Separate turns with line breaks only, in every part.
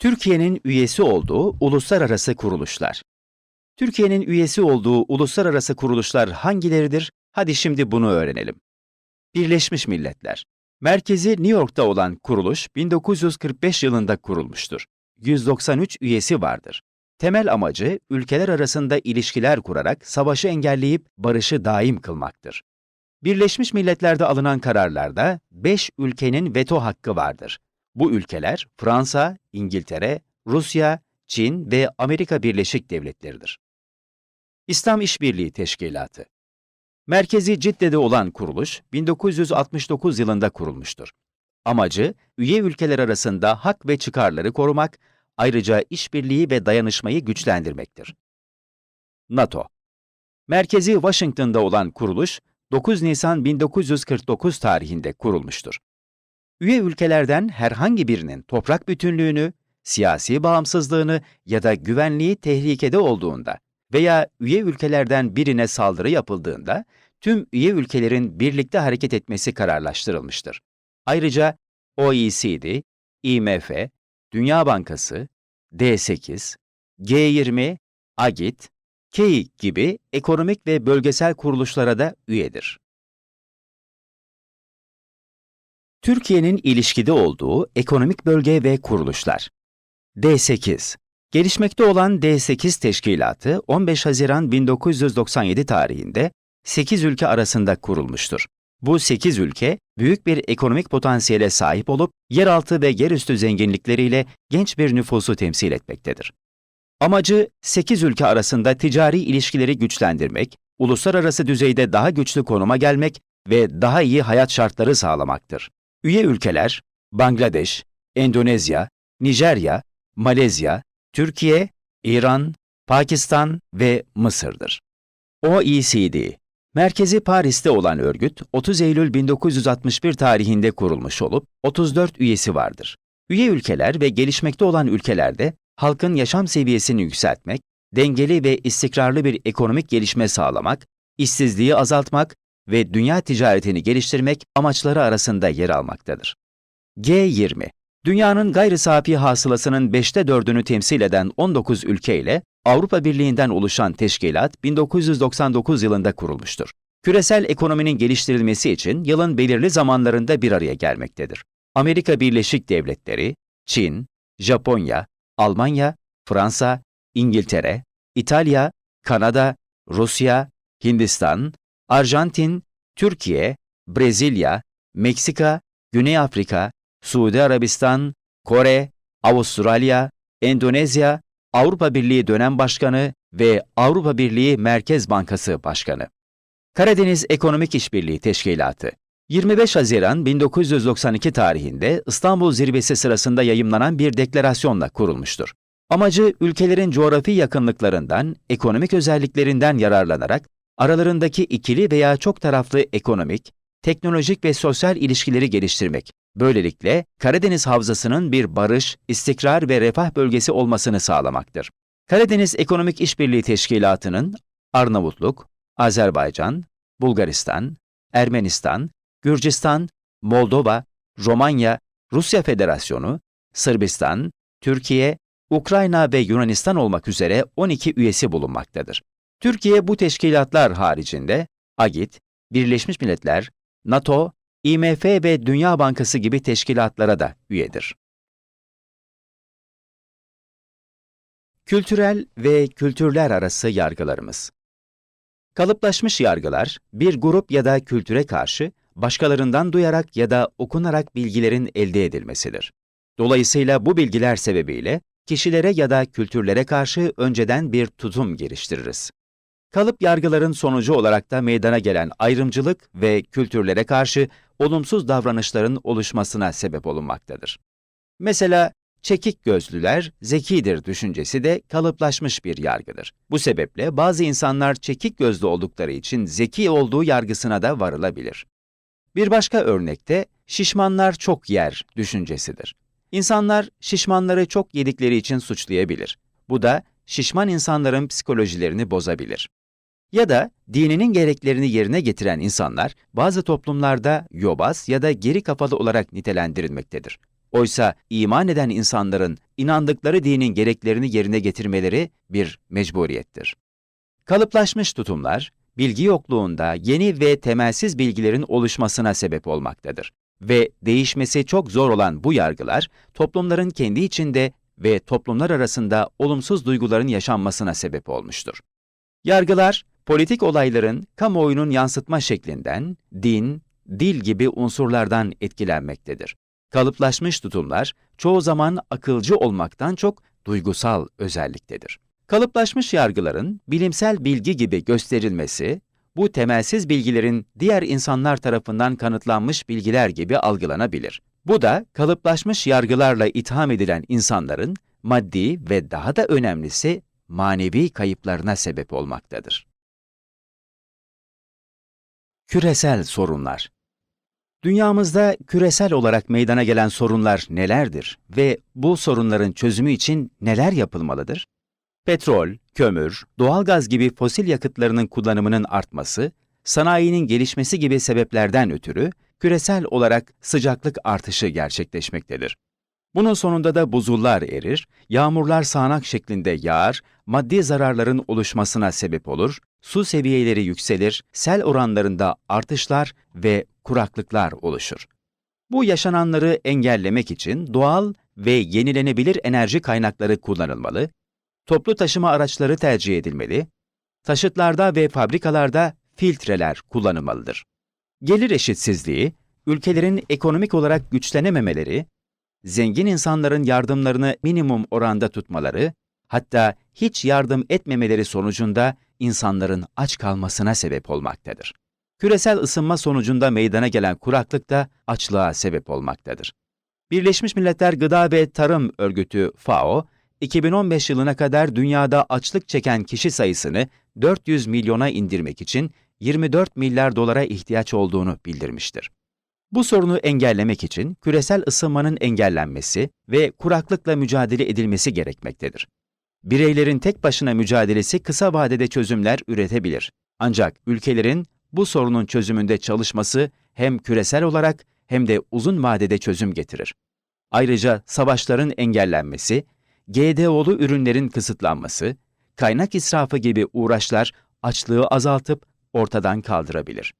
Türkiye'nin üyesi olduğu uluslararası kuruluşlar. Türkiye'nin üyesi olduğu uluslararası kuruluşlar hangileridir? Hadi şimdi bunu öğrenelim. Birleşmiş Milletler. Merkezi New York'ta olan kuruluş 1945 yılında kurulmuştur. 193 üyesi vardır. Temel amacı ülkeler arasında ilişkiler kurarak savaşı engelleyip barışı daim kılmaktır. Birleşmiş Milletler'de alınan kararlarda 5 ülkenin veto hakkı vardır. Bu ülkeler Fransa, İngiltere, Rusya, Çin ve Amerika Birleşik Devletleri'dir. İslam İşbirliği Teşkilatı Merkezi Cidde'de olan kuruluş 1969 yılında kurulmuştur. Amacı üye ülkeler arasında hak ve çıkarları korumak, ayrıca işbirliği ve dayanışmayı güçlendirmektir. NATO Merkezi Washington'da olan kuruluş 9 Nisan 1949 tarihinde kurulmuştur. Üye ülkelerden herhangi birinin toprak bütünlüğünü, siyasi bağımsızlığını ya da güvenliği tehlikede olduğunda veya üye ülkelerden birine saldırı yapıldığında tüm üye ülkelerin birlikte hareket etmesi kararlaştırılmıştır. Ayrıca OECD, IMF, Dünya Bankası, D8, G20, AGİT, KEI gibi ekonomik ve bölgesel kuruluşlara da üyedir. Türkiye'nin ilişkide olduğu ekonomik bölge ve kuruluşlar. D8 Gelişmekte olan D8 teşkilatı 15 Haziran 1997 tarihinde 8 ülke arasında kurulmuştur. Bu 8 ülke büyük bir ekonomik potansiyele sahip olup yeraltı ve yerüstü zenginlikleriyle genç bir nüfusu temsil etmektedir. Amacı 8 ülke arasında ticari ilişkileri güçlendirmek, uluslararası düzeyde daha güçlü konuma gelmek ve daha iyi hayat şartları sağlamaktır. Üye ülkeler Bangladeş, Endonezya, Nijerya, Malezya, Türkiye, İran, Pakistan ve Mısır'dır. OECD, merkezi Paris'te olan örgüt 30 Eylül 1961 tarihinde kurulmuş olup 34 üyesi vardır. Üye ülkeler ve gelişmekte olan ülkelerde halkın yaşam seviyesini yükseltmek, dengeli ve istikrarlı bir ekonomik gelişme sağlamak, işsizliği azaltmak ve dünya ticaretini geliştirmek amaçları arasında yer almaktadır. G20 Dünyanın gayri safi hasılasının 5'te 4'ünü temsil eden 19 ülke ile Avrupa Birliği'nden oluşan teşkilat 1999 yılında kurulmuştur. Küresel ekonominin geliştirilmesi için yılın belirli zamanlarında bir araya gelmektedir. Amerika Birleşik Devletleri, Çin, Japonya, Almanya, Fransa, İngiltere, İtalya, Kanada, Rusya, Hindistan, Arjantin, Türkiye, Brezilya, Meksika, Güney Afrika, Suudi Arabistan, Kore, Avustralya, Endonezya, Avrupa Birliği Dönem Başkanı ve Avrupa Birliği Merkez Bankası Başkanı. Karadeniz Ekonomik İşbirliği Teşkilatı 25 Haziran 1992 tarihinde İstanbul Zirvesi sırasında yayımlanan bir deklarasyonla kurulmuştur. Amacı ülkelerin coğrafi yakınlıklarından, ekonomik özelliklerinden yararlanarak aralarındaki ikili veya çok taraflı ekonomik, teknolojik ve sosyal ilişkileri geliştirmek. Böylelikle Karadeniz Havzası'nın bir barış, istikrar ve refah bölgesi olmasını sağlamaktır. Karadeniz Ekonomik İşbirliği Teşkilatı'nın Arnavutluk, Azerbaycan, Bulgaristan, Ermenistan, Gürcistan, Moldova, Romanya, Rusya Federasyonu, Sırbistan, Türkiye, Ukrayna ve Yunanistan olmak üzere 12 üyesi bulunmaktadır. Türkiye bu teşkilatlar haricinde AGİT, Birleşmiş Milletler, NATO, IMF ve Dünya Bankası gibi teşkilatlara da üyedir. Kültürel ve kültürler arası yargılarımız Kalıplaşmış yargılar, bir grup ya da kültüre karşı başkalarından duyarak ya da okunarak bilgilerin elde edilmesidir. Dolayısıyla bu bilgiler sebebiyle kişilere ya da kültürlere karşı önceden bir tutum geliştiririz. Kalıp yargıların sonucu olarak da meydana gelen ayrımcılık ve kültürlere karşı olumsuz davranışların oluşmasına sebep olunmaktadır. Mesela çekik gözlüler zekidir düşüncesi de kalıplaşmış bir yargıdır. Bu sebeple bazı insanlar çekik gözlü oldukları için zeki olduğu yargısına da varılabilir. Bir başka örnekte şişmanlar çok yer düşüncesidir. İnsanlar şişmanları çok yedikleri için suçlayabilir. Bu da şişman insanların psikolojilerini bozabilir. Ya da dininin gereklerini yerine getiren insanlar bazı toplumlarda yobaz ya da geri kafalı olarak nitelendirilmektedir. Oysa iman eden insanların inandıkları dinin gereklerini yerine getirmeleri bir mecburiyettir. Kalıplaşmış tutumlar, bilgi yokluğunda yeni ve temelsiz bilgilerin oluşmasına sebep olmaktadır. Ve değişmesi çok zor olan bu yargılar, toplumların kendi içinde ve toplumlar arasında olumsuz duyguların yaşanmasına sebep olmuştur. Yargılar, politik olayların kamuoyunun yansıtma şeklinden, din, dil gibi unsurlardan etkilenmektedir. Kalıplaşmış tutumlar çoğu zaman akılcı olmaktan çok duygusal özelliktedir. Kalıplaşmış yargıların bilimsel bilgi gibi gösterilmesi, bu temelsiz bilgilerin diğer insanlar tarafından kanıtlanmış bilgiler gibi algılanabilir. Bu da kalıplaşmış yargılarla itham edilen insanların maddi ve daha da önemlisi manevi kayıplarına sebep olmaktadır. Küresel sorunlar Dünyamızda küresel olarak meydana gelen sorunlar nelerdir ve bu sorunların çözümü için neler yapılmalıdır? Petrol, kömür, doğalgaz gibi fosil yakıtlarının kullanımının artması, sanayinin gelişmesi gibi sebeplerden ötürü küresel olarak sıcaklık artışı gerçekleşmektedir. Bunun sonunda da buzullar erir, yağmurlar sağanak şeklinde yağar, maddi zararların oluşmasına sebep olur, su seviyeleri yükselir, sel oranlarında artışlar ve kuraklıklar oluşur. Bu yaşananları engellemek için doğal ve yenilenebilir enerji kaynakları kullanılmalı, toplu taşıma araçları tercih edilmeli, taşıtlarda ve fabrikalarda filtreler kullanılmalıdır. Gelir eşitsizliği, ülkelerin ekonomik olarak güçlenememeleri, zengin insanların yardımlarını minimum oranda tutmaları, hatta hiç yardım etmemeleri sonucunda insanların aç kalmasına sebep olmaktadır. Küresel ısınma sonucunda meydana gelen kuraklık da açlığa sebep olmaktadır. Birleşmiş Milletler Gıda ve Tarım Örgütü FAO, 2015 yılına kadar dünyada açlık çeken kişi sayısını 400 milyona indirmek için 24 milyar dolara ihtiyaç olduğunu bildirmiştir. Bu sorunu engellemek için küresel ısınmanın engellenmesi ve kuraklıkla mücadele edilmesi gerekmektedir. Bireylerin tek başına mücadelesi kısa vadede çözümler üretebilir. Ancak ülkelerin bu sorunun çözümünde çalışması hem küresel olarak hem de uzun vadede çözüm getirir. Ayrıca savaşların engellenmesi, GDO'lu ürünlerin kısıtlanması, kaynak israfı gibi uğraşlar açlığı azaltıp ortadan kaldırabilir.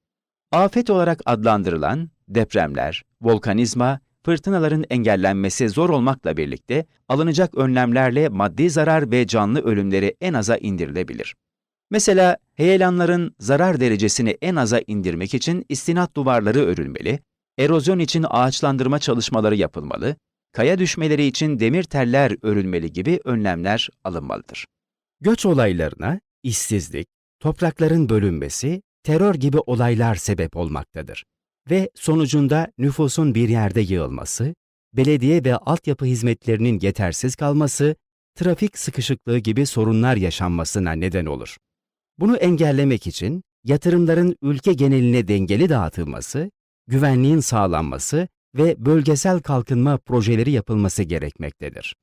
Afet olarak adlandırılan depremler, volkanizma, fırtınaların engellenmesi zor olmakla birlikte alınacak önlemlerle maddi zarar ve canlı ölümleri en aza indirilebilir. Mesela heyelanların zarar derecesini en aza indirmek için istinat duvarları örülmeli, erozyon için ağaçlandırma çalışmaları yapılmalı, kaya düşmeleri için demir teller örülmeli gibi önlemler alınmalıdır.
Göç olaylarına işsizlik, toprakların bölünmesi, terör gibi olaylar sebep olmaktadır. Ve sonucunda nüfusun bir yerde yığılması, belediye ve altyapı hizmetlerinin yetersiz kalması, trafik sıkışıklığı gibi sorunlar yaşanmasına neden olur. Bunu engellemek için yatırımların ülke geneline dengeli dağıtılması, güvenliğin sağlanması ve bölgesel kalkınma projeleri yapılması gerekmektedir.